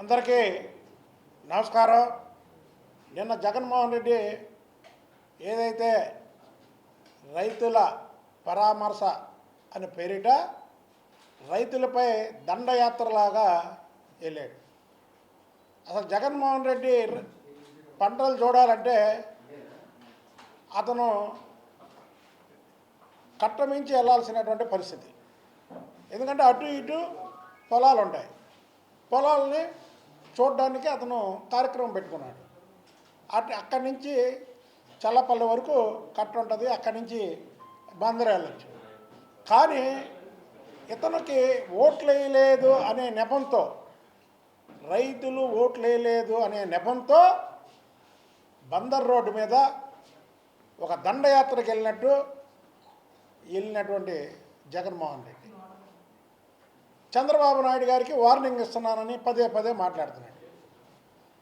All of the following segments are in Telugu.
అందరికీ నమస్కారం. నిన్న జగన్మోహన్ రెడ్డి ఏదైతే రైతుల పరామర్శ అని పేరిట రైతులపై దండయాత్రలాగా వెళ్ళాడు. అసలు జగన్మోహన్ రెడ్డి పంటలు చూడాలంటే అతను కట్టమించి వెళ్ళాల్సినటువంటి పరిస్థితి. ఎందుకంటే అటు ఇటు పొలాలు ఉంటాయి పొలాలని చూడడానికి అతను కార్యక్రమం పెట్టుకున్నాడు. అటు అక్కడి నుంచి చల్లపల్లి వరకు కట్ట ఉంటుంది అక్కడి నుంచి బందర్ వెళ్ళచ్చు. కానీ ఇతనికి ఓట్లు వేయలేదు అనే నెపంతో రైతులు ఓట్లు వేయలేదు అనే నెపంతో బందర్ రోడ్డు మీద ఒక దండయాత్రకు వెళ్ళినట్టు వెళ్ళినటువంటి జగన్మోహన్ రెడ్డి. చంద్రబాబు నాయుడు గారికి వార్నింగ్ ఇస్తున్నానని పదే పదే మాట్లాడుతున్నాడు.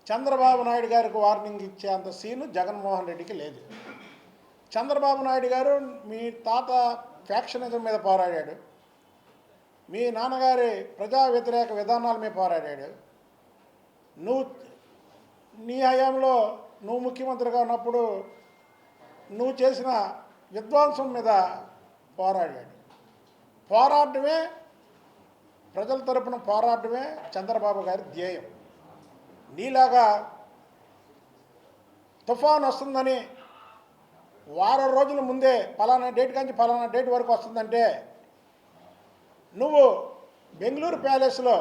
చంద్రబాబు నాయుడు గారికి వార్నింగ్ ఇచ్చే అంత సీను జగన్మోహన్ రెడ్డికి లేదు. చంద్రబాబు నాయుడు గారు మీ తాత ఫ్యాక్షనిజం మీద పోరాడాడు. మీ నాన్నగారి ప్రజా వ్యతిరేక విధానాల మీద పోరాడాడు. నువ్వు నీ హయాంలో నువ్వు ముఖ్యమంత్రిగా ఉన్నప్పుడు నువ్వు చేసిన విద్వాంసం మీద పోరాడాడు. పోరాడమే ప్రజల తరపున పోరాడమే చంద్రబాబు గారి ధ్యేయం. నీలాగా తుఫాన్ వస్తుందని వారం రోజుల ముందే పలానా డేట్ కంచి పలానా డేట్ వరకు వస్తుందంటే నువ్వు బెంగళూరు ప్యాలెస్లో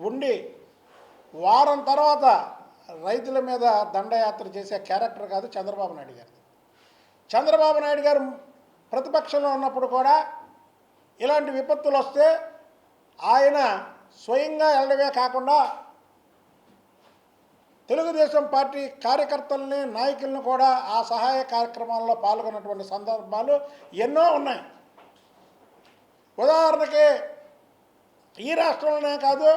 ఉండి వారం తర్వాత రైతుల మీద దండయాత్ర చేసే క్యారెక్టర్ కాదు చంద్రబాబు నాయుడు గారు చంద్రబాబు నాయుడు గారు ప్రతిపక్షంలో ఉన్నప్పుడు కూడా ఇలాంటి విపత్తులు వస్తే ఆయన స్వయంగా వెళ్ళడమే కాకుండా తెలుగుదేశం పార్టీ కార్యకర్తల్ని నాయకులను కూడా ఆ సహాయ కార్యక్రమాల్లో పాల్గొన్నటువంటి సందర్భాలు ఎన్నో ఉన్నాయి. ఉదాహరణకి ఈ రాష్ట్రంలోనే కాదు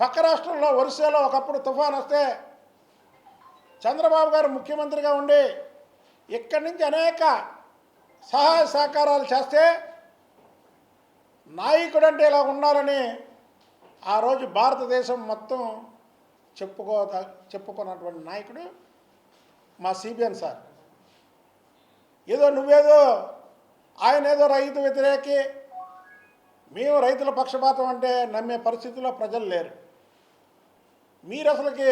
పక్క రాష్ట్రంలో ఒరిస్సాలో ఒకప్పుడు తుఫాన్ వస్తే చంద్రబాబు గారు ముఖ్యమంత్రిగా ఉండి ఇక్కడి నుంచి అనేక సహాయ సహకారాలు చేస్తే నాయకుడు అంటే ఇలా ఉండాలని ఆ రోజు భారతదేశం మొత్తం చెప్పుకో చెప్పుకున్నటువంటి నాయకుడు మా సిబిఎన్ సార్. ఏదో నువ్వేదో ఆయన ఏదో రైతు వ్యతిరేకి మేము రైతుల పక్షపాతం అంటే నమ్మే పరిస్థితిలో ప్రజలు లేరు. మీరు అసలుకి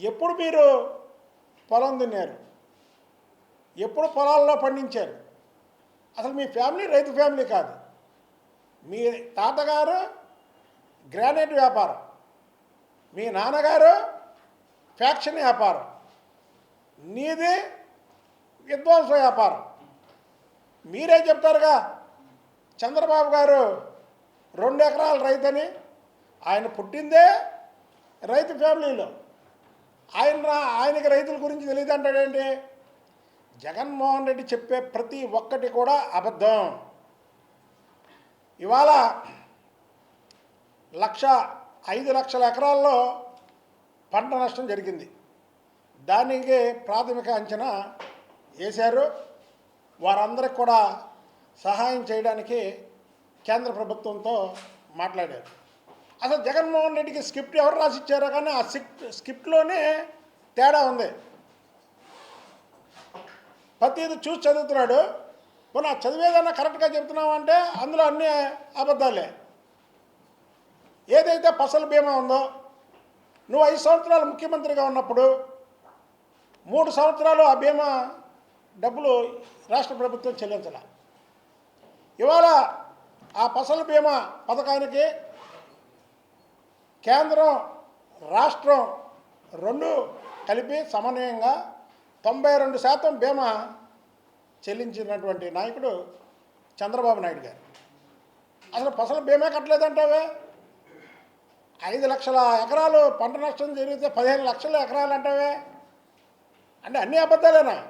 ఎప్పుడు మీరు పొలం తిన్నారు? ఎప్పుడు పొలాల్లో పండించారు? అసలు మీ ఫ్యామిలీ రైతు ఫ్యామిలీ కాదు. మీ తాతగారు గ్రానైట్ వ్యాపారం మీ నాన్నగారు ఫ్యాక్షన్ వ్యాపారం నీది విధ్వంస వ్యాపారం. మీరే చెప్తారుగా చంద్రబాబు గారు రెండు ఎకరాల రైతని ఆయన పుట్టిందే రైతు ఫ్యామిలీలో. ఆయన ఆయనకి రైతుల గురించి తెలియదు అంటాడేంటి జగన్మోహన్ రెడ్డి చెప్పే ప్రతి ఒక్కటి కూడా అబద్ధం. ఇవాళ లక్ష ఐదు లక్షల ఎకరాల్లో పంట నష్టం జరిగింది. దానికి ప్రాథమిక అంచనా వేశారు. వారందరికి కూడా సహాయం చేయడానికి కేంద్ర ప్రభుత్వంతో మాట్లాడారు. అసలు జగన్మోహన్ రెడ్డికి స్క్రిప్ట్ ఎవరు రాసిచ్చారో కానీ ఆ స్క్రిప్ట్ స్క్రిప్ట్లోనే తేడా ఉంది. ప్రతిది చూసి చదువుతున్నాడు. పోనీ ఆ చదివేదన్నా కరెక్ట్గా చెప్తున్నావు అంటే అందులో అన్ని అబద్ధాలే. ఏదైతే ఫసల్ బీమా ఉందో నువ్వు ఐదు సంవత్సరాలు ముఖ్యమంత్రిగా ఉన్నప్పుడు మూడు సంవత్సరాలు ఆ బీమా డబ్బులు రాష్ట్ర ప్రభుత్వం చెల్లించాల. ఇవాళ ఆ ఫసల్ బీమా పథకానికి కేంద్రం రాష్ట్రం రెండు కలిపి సమన్వయంగా తొంభై రెండు శాతం బీమా చెల్లించినటువంటి నాయకుడు చంద్రబాబు నాయుడు గారు. అసలు ఫసలు బీమా కట్టలేదంటావే? ఐదు లక్షల ఎకరాలు పంట నష్టం జరిగితే పదిహేను లక్షల ఎకరాలు అంటావే? అంటే అన్ని అబద్ధాలేనా?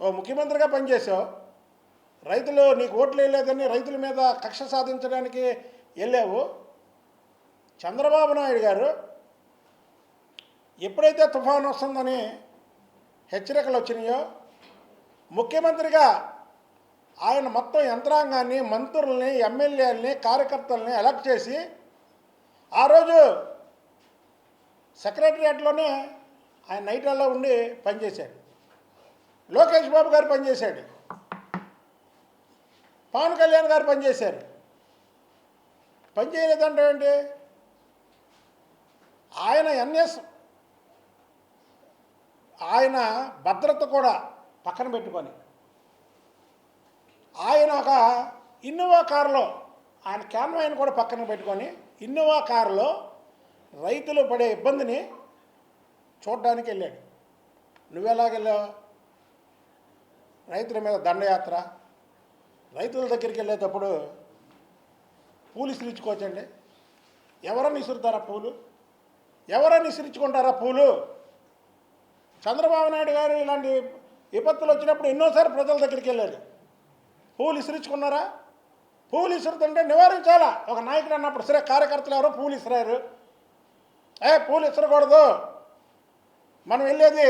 ఓ ముఖ్యమంత్రిగా పనిచేసావు. రైతులు నీకు ఓట్లు వేయలేదని రైతుల మీద కక్ష సాధించడానికి వెళ్ళావు. చంద్రబాబు నాయుడు గారు ఎప్పుడైతే తుఫాను వస్తుందని హెచ్చరికలు వచ్చినాయో ముఖ్యమంత్రిగా ఆయన మొత్తం యంత్రాంగాన్ని మంత్రుల్ని ఎమ్మెల్యేలని కార్యకర్తల్ని ఎలక్ట్ చేసి ఆ రోజు సెక్రటరియట్లోనే ఆయన నైట్లలో ఉండి పనిచేశాడు. లోకేష్ బాబు గారు పనిచేశాడు. పవన్ కళ్యాణ్ గారు పనిచేశారు. పనిచేయలేదంటే ఏంటి ఆయన ఎన్ఎస్ ఆయన భద్రత కూడా పక్కన పెట్టుకొని. ఆయన ఒక ఇన్నోవా కారులో ఆయన క్యాన్వాయిని కూడా పక్కన పెట్టుకొని ఇన్నోవా కారులో రైతులు పడే ఇబ్బందిని చూడడానికి వెళ్ళాడు. నువ్వెలాగెళ్ళావు రైతుల మీద దండయాత్ర. రైతుల దగ్గరికి వెళ్ళేటప్పుడు పూలు ఇచ్చుకోవచ్చండి. ఎవరని ఇసురుతారా పూలు? ఎవరని ఇసురించుకుంటారా పూలు? చంద్రబాబు నాయుడు గారు ఇలాంటి విపత్తులు వచ్చినప్పుడు ఎన్నోసార్లు ప్రజల దగ్గరికి వెళ్ళారు. పూలు ఇసురించుకున్నారా పూలు ఇసురుతుంటే నివారించాలా? ఒక నాయకుడు అన్నప్పుడు సరే కార్యకర్తలు ఎవరో పూలు ఇసిరారు ఏ పూలు ఇసరకూడదు మనం వెళ్ళేది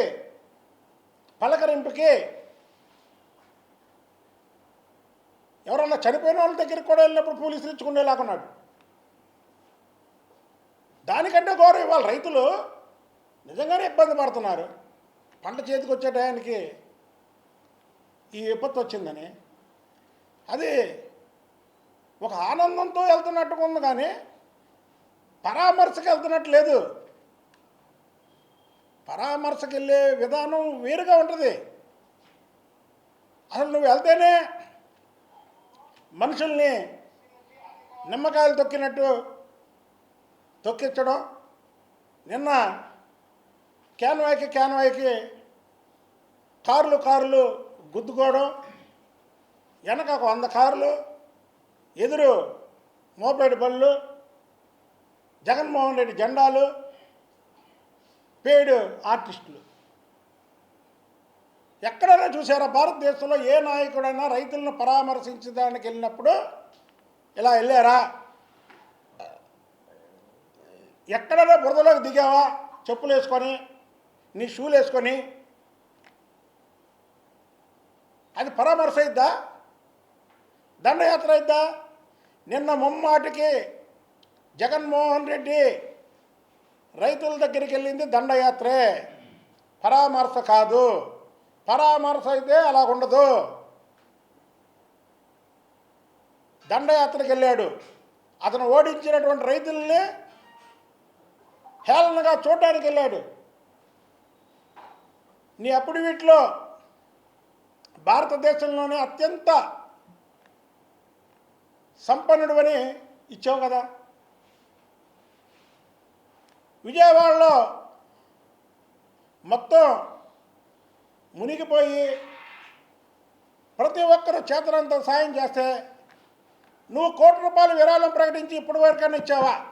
పలకరింపుకి. ఎవరన్నా చనిపోయిన వాళ్ళ దగ్గరికి కూడా వెళ్ళినప్పుడు పూలు ఇసిరించుకునేలాగున్నాడు దానికంటే గౌరవం ఇవాళ రైతులు నిజంగానే ఇబ్బంది పడుతున్నారు. పంట చేతికి వచ్చే టయానికి ఈ విపత్తు వచ్చిందని. అది ఒక ఆనందంతో వెళ్తున్నట్టుగా ఉంది కానీ పరామర్శకు వెళ్తున్నట్టు లేదు. పరామర్శకు వెళ్ళే విధానం వేరుగా ఉంటుంది. అసలు నువ్వు వెళ్తేనే మనుషుల్ని నిమ్మకాయలు తొక్కినట్టు తొక్కించడం. నిన్న క్యాన్వాయ్కి క్యాన్వాయ్కి కార్లు కార్లు గుద్దుకోవడం వెనక ఒక వంద కార్లు ఎదురు మోపేడు బళ్ళు జగన్మోహన్ రెడ్డి జెండాలు పేడు ఆర్టిస్టులు. ఎక్కడైనా చూసారా భారతదేశంలో ఏ నాయకుడైనా రైతులను పరామర్శించడానికి వెళ్ళినప్పుడు ఇలా వెళ్ళారా? ఎక్కడైనా బురదలోకి దిగావా? చెప్పులు వేసుకొని నీ షూలు వేసుకొని. అది పరామర్శ అయిద్దా? దండయాత్ర అయిద్దా? నిన్న ముమ్మాటికి జగన్మోహన్ రెడ్డి రైతుల దగ్గరికి వెళ్ళింది దండయాత్రే. పరామర్శ కాదు. పరామర్శ అయితే అలా ఉండదు దండయాత్రకు వెళ్ళాడు. అతను ఓడించినటువంటి రైతుల్ని హేళనగా చూడడానికి వెళ్ళాడు. నీ అప్పుడు వీటిలో భారతదేశంలోనే అత్యంత సంపన్నుడువని ఇచ్చావు కదా. విజయవాడలో మొత్తం మునిగిపోయి ప్రతి ఒక్కరు చేతనంత సాయం చేస్తే నువ్వు కోటి రూపాయలు విరాళం ప్రకటించి ఇప్పటి వరకన్నా ఇచ్చావా?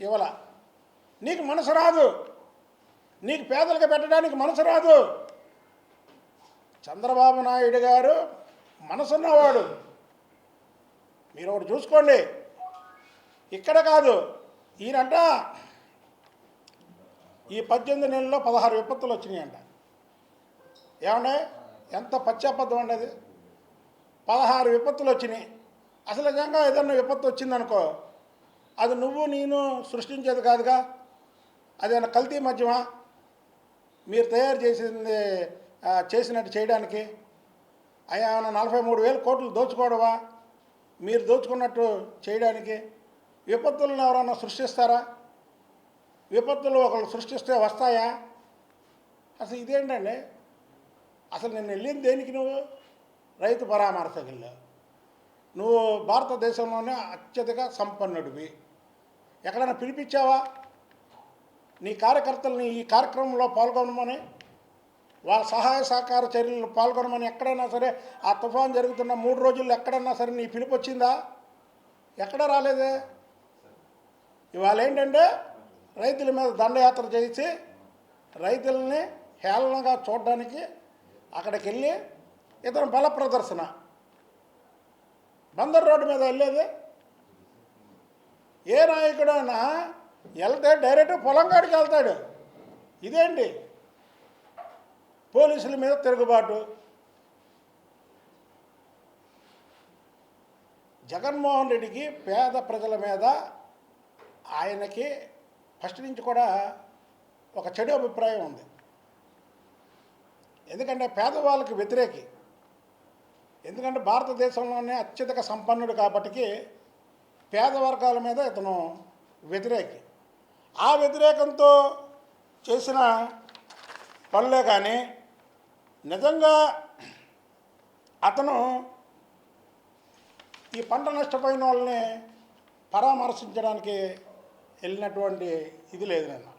ఇవ్వల. నీకు మనసు రాదు. నీకు పేదలకు పెట్టడానికి మనసు రాదు. చంద్రబాబు నాయుడు గారు మనసున్నవాడు. మీరు ఒకటి చూసుకోండి. ఇక్కడ కాదు ఈయనంట ఈ పద్దెనిమిది నెలల్లో పదహారు విపత్తులు వచ్చినాయంట. ఏమంటే ఎంత పశ్చాపద్ధం అండి అది? పదహారు విపత్తులు వచ్చినాయి. అసలు నిజంగా ఏదన్నా విపత్తు వచ్చిందనుకో అది నువ్వు నేను సృష్టించేది కాదుగా? అదేమన్నా కల్తీ మధ్యమా? మీరు తయారు చేసింది చేసినట్టు చేయడానికి అయ్యా నలభై మూడు వేల కోట్లు దోచుకోవడమా? మీరు దోచుకున్నట్టు చేయడానికి విపత్తులను ఎవరన్నా సృష్టిస్తారా? విపత్తులు ఒకళ్ళు సృష్టిస్తే వస్తాయా? అసలు ఇదేంటండి? అసలు నేను వెళ్ళింది దేనికి నువ్వు? రైతు పరామర్శకు నువ్వు భారతదేశంలోనే అత్యధిక సంపన్నుడివి. ఎక్కడైనా పిలిపించావా? నీ కార్యకర్తల్ని ఈ కార్యక్రమంలో పాల్గొనమని వాళ్ళ సహాయ సహకార చర్యలు పాల్గొనమని ఎక్కడైనా సరే ఆ తుఫాన్ జరుగుతున్న మూడు రోజుల్లో ఎక్కడైనా సరే నీ పిలుపు వచ్చిందా? ఎక్కడ రాలేదే? ఇవాళ ఏంటంటే రైతుల మీద దండయాత్ర చేసి రైతుల్ని హేళనగా చూడడానికి అక్కడికి వెళ్ళి ఇతను బల ప్రదర్శన. బందర్ రోడ్డు మీద వెళ్ళేది ఏ నాయకుడైనా వెళ్తే డైరెక్ట్ పొలం కాడికి వెళ్తాడు. ఇదేంటి? పోలీసుల మీద తిరుగుబాటు. జగన్మోహన్ రెడ్డికి పేద ప్రజల మీద ఆయనకి ఫస్ట్ నుంచి కూడా ఒక చెడు అభిప్రాయం ఉంది. ఎందుకంటే పేదవాళ్ళకి వ్యతిరేకి. ఎందుకంటే భారతదేశంలోనే అత్యధిక సంపన్నుడు కాబట్టి పేద వర్గాల మీద ఇతను వ్యతిరేకి. ఆ వ్యతిరేకంతో చేసిన పనులే కానీ నిజంగా అతను ఈ పంట నష్టపోయిన వాళ్ళని పరామర్శించడానికి వెళ్ళినటువంటి ఇది లేదు నేను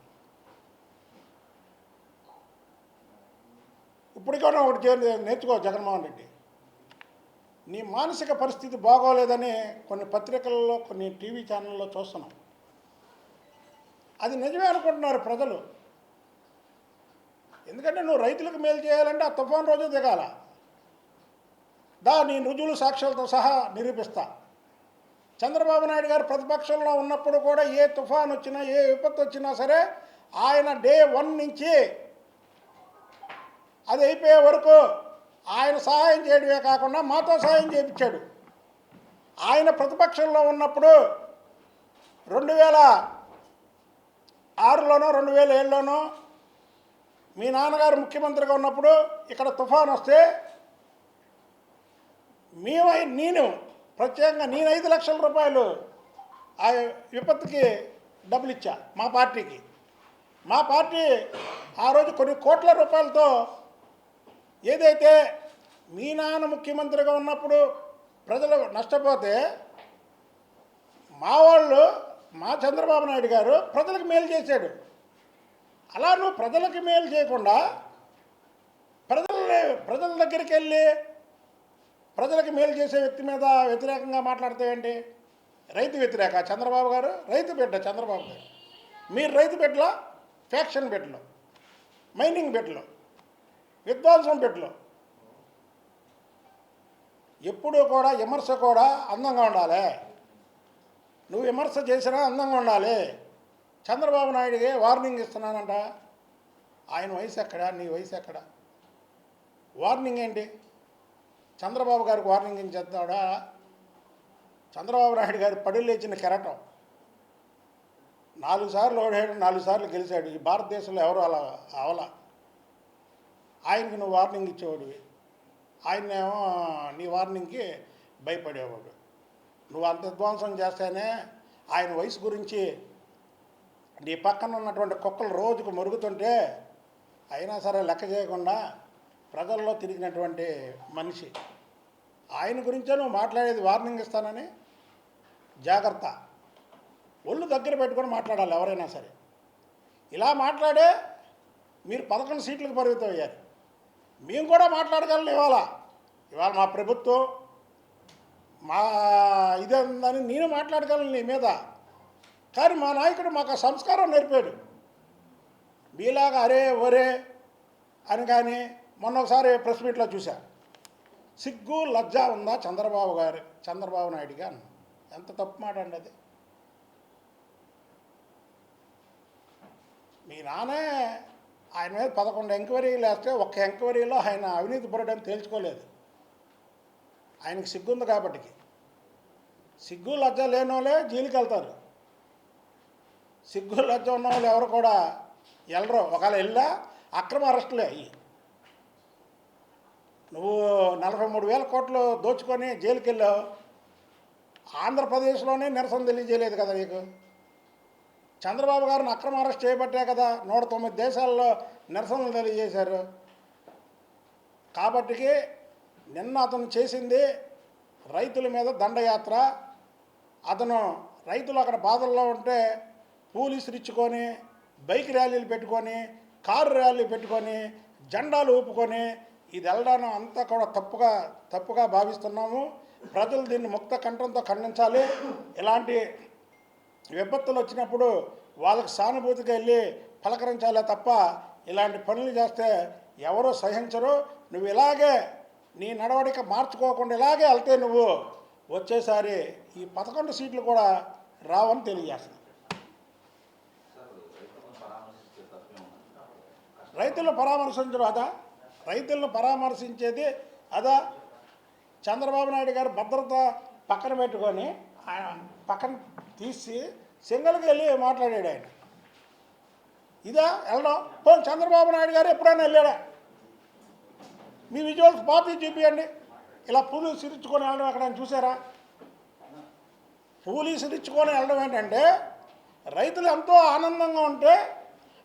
ఇప్పటికైనా ఒకటి చేరి నేర్చుకో జగన్మోహన్ రెడ్డి. నీ మానసిక పరిస్థితి బాగోలేదని కొన్ని పత్రికల్లో కొన్ని టీవీ ఛానల్లో చూస్తున్నాం. అది నిజమే అనుకుంటున్నారు ప్రజలు. ఎందుకంటే నువ్వు రైతులకు మేలు చేయాలంటే ఆ తుఫాన్ రోజు దిగాల. దా నీ రుజువులు సాక్ష్యాలతో సహా నిరూపిస్తా. చంద్రబాబు నాయుడు గారు ప్రతిపక్షంలో ఉన్నప్పుడు కూడా ఏ తుఫాన్ వచ్చినా ఏ విపత్తు వచ్చినా సరే ఆయన డే వన్ నుంచి అది అయిపోయే వరకు ఆయన సహాయం చేయడమే కాకుండా మాతో సహాయం చేయించాడు. ఆయన ప్రతిపక్షంలో ఉన్నప్పుడు రెండు వేల ఆరులోనో రెండు వేల ఏడులోనో మీ నాన్నగారు ముఖ్యమంత్రిగా ఉన్నప్పుడు ఇక్కడ తుఫాన్ వస్తే మేమై నేను ప్రత్యేకంగా నేను ఐదు లక్షల రూపాయలు ఆ విపత్తుకి డబ్బులు ఇచ్చా మా పార్టీకి. మా పార్టీ ఆ రోజు కొన్ని కోట్ల రూపాయలతో ఏదైతే మీ నాన్న ముఖ్యమంత్రిగా ఉన్నప్పుడు ప్రజలు నష్టపోతే మా వాళ్ళు మా చంద్రబాబు నాయుడు గారు ప్రజలకు మేలు చేశాడు. అలా నువ్వు ప్రజలకు మేలు చేయకుండా ప్రజల్ని ప్రజల దగ్గరికి వెళ్ళి ప్రజలకు మేలు చేసే వ్యక్తి మీద వ్యతిరేకంగా మాట్లాడతావేంటి రైతు వ్యతిరేక చంద్రబాబు గారు? రైతు బిడ్డ చంద్రబాబు గారు. మీరు రైతు బిడ్డలో ఫ్యాక్షన్ బిడ్డలో మైనింగ్ బిడ్డలో విధ్వంసం బిడ్డలు. ఎప్పుడూ కూడా విమర్శ కూడా అందంగా ఉండాలి. నువ్వు విమర్శ చేసినా అందంగా ఉండాలి. చంద్రబాబు నాయుడికి వార్నింగ్ ఇస్తున్నానంట. ఆయన వయసు ఎక్కడ? నీ వయసు ఎక్కడ? వార్నింగ్ ఏంటి? చంద్రబాబు గారికి వార్నింగ్ ఏం చేస్తాడా చంద్రబాబు నాయుడు గారి పడి లేచిన కెరటం. నాలుగు సార్లు ఓడాడు నాలుగు సార్లు గెలిచాడు. ఈ భారతదేశంలో ఎవరు అలా అవలా? ఆయనకి నువ్వు వార్నింగ్ ఇచ్చేవాడివి. ఆయన్నేమో నీ వార్నింగ్కి భయపడేవాడు. నువ్వు అంత విధ్వంసం చేస్తేనే ఆయన వయసు గురించి నీ పక్కన ఉన్నటువంటి కుక్కలు రోజుకు మరుగుతుంటే అయినా సరే లెక్క చేయకుండా ప్రజల్లో తిరిగినటువంటి మనిషి. ఆయన గురించే నువ్వు మాట్లాడేది వార్నింగ్ ఇస్తానని జాగ్రత్త. ఒళ్ళు దగ్గర పెట్టుకొని మాట్లాడాలి ఎవరైనా సరే. ఇలా మాట్లాడే మీరు పదకొండు సీట్లకు పరిమితం అయ్యారు మేము కూడా మాట్లాడగలం ఇవాళ. ఇవాళ మా ప్రభుత్వం మా ఇదే ఉందని నేను మాట్లాడగలను నీ మీద. కానీ మా నాయకుడు మాకు ఆ సంస్కారం నేర్పాడు. మీలాగా అరే ఒరే అని కానీ మొన్న ఒకసారి ప్రెస్ మీట్లో చూశా. సిగ్గు లజ్జ ఉందా చంద్రబాబు గారు చంద్రబాబు నాయుడుగా అన్న. ఎంత తప్పు మాట అండి అది? మీ నాన్నే ఆయన మీద పదకొండు ఎంక్వైరీలు వేస్తే ఒక్క ఎంక్వైరీలో ఆయన అవినీతి పరుడని తేల్చుకోలేదు. ఆయనకి సిగ్గుంది కాబట్టికి. సిగ్గు లజ్జ లేని వాళ్ళే జైలుకి సిగ్గు లజ్జ ఉన్న వాళ్ళు ఎవరు కూడా వెళ్ళరు ఒకవేళ వెళ్ళా అక్రమ అరెస్టులే అయ్యి. నువ్వు నలభై మూడు వేల కోట్లు దోచుకొని జైలుకి వెళ్ళావు ఆంధ్రప్రదేశ్లోనే నిరసన తెలియజేయలేదు కదా నీకు? చంద్రబాబు గారిని అక్రమ అరెస్ట్ చేయబట్టే కదా నూట తొమ్మిది దేశాల్లో నిరసనలు తెలియజేశారు. కాబట్టికి నిన్న అతను చేసింది రైతుల మీద దండయాత్ర అతను రైతులు అక్కడ బాధల్లో ఉంటే పోలీసులు ఇచ్చుకొని బైక్ ర్యాలీలు పెట్టుకొని కారు ర్యాలీ పెట్టుకొని జెండాలు ఊపుకొని ఇది వెళ్ళడం అంతా కూడా తప్పుగా తప్పుగా భావిస్తున్నాము. ప్రజలు దీన్ని ముక్త కంఠంతో ఖండించాలి. ఇలాంటి విపత్తులు వచ్చినప్పుడు వాళ్ళకి సానుభూతిగా వెళ్ళి పలకరించాలే తప్ప ఇలాంటి పనులు చేస్తే ఎవరూ సహించరు. నువ్వు ఇలాగే నీ నడవడిక మార్చుకోకుండా ఇలాగే వెళ్తే నువ్వు వచ్చేసారి ఈ పదకొండు సీట్లు కూడా రావని తెలియజేస్తుంది రైతులను పరామర్శించడం అదా? రైతులను పరామర్శించేది అదా? చంద్రబాబు నాయుడు గారు భద్రత పక్కన పెట్టుకొని ఆయన పక్కన తీసి సింగల్కి వెళ్ళి మాట్లాడాడు ఆయన. ఇదా? వెళ్ళడం? పోనీ చంద్రబాబు నాయుడు గారు ఎప్పుడైనా వెళ్ళాడా? మీ విజువల్స్ పాపి చూపించండి ఇలా పూలు సిరించుకొని వెళ్ళడం ఎక్కడ చూసారా? పూలు సిరించుకొని వెళ్ళడం ఏంటంటే రైతులు ఎంతో ఆనందంగా ఉంటే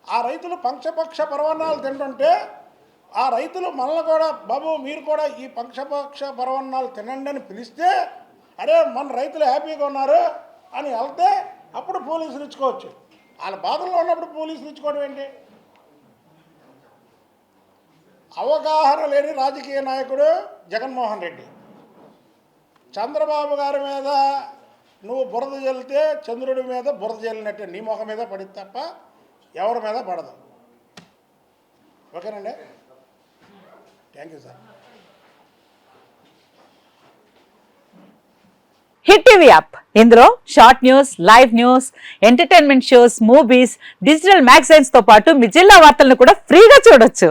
ఆ రైతులు పంక్షపక్ష పర్వణాలు తింటుంటే ఆ రైతులు మనల్ని కూడా బాబు మీరు కూడా ఈ పంక్షపక్ష పర్వణాలు తినండి అని పిలిస్తే అరే మన రైతులు హ్యాపీగా ఉన్నారు అని వెళ్తే అప్పుడు పోలీసులు ఇచ్చుకోవచ్చు వాళ్ళ బాధల్లో ఉన్నప్పుడు పోలీసులు ఇచ్చుకోవడం ఏంటి? అవగాహన లేని రాజకీయ నాయకుడు జగన్మోహన్ రెడ్డి. చంద్రబాబు గారి మీద నువ్వు బురద జల్లితే చంద్రుడి మీద బురద జల్లినట్టే నీ ముఖం మీద పడింది తప్ప ఎవరి మీద పడదు. ఓకేనండి? Thank you sir. Hit TV app. ఇందులో short news live news entertainment shows movies digital మ్యాగజైన్స్తో పాటు మీ జిల్లా వార్తలను కూడా ఫ్రీగా చూడొచ్చు.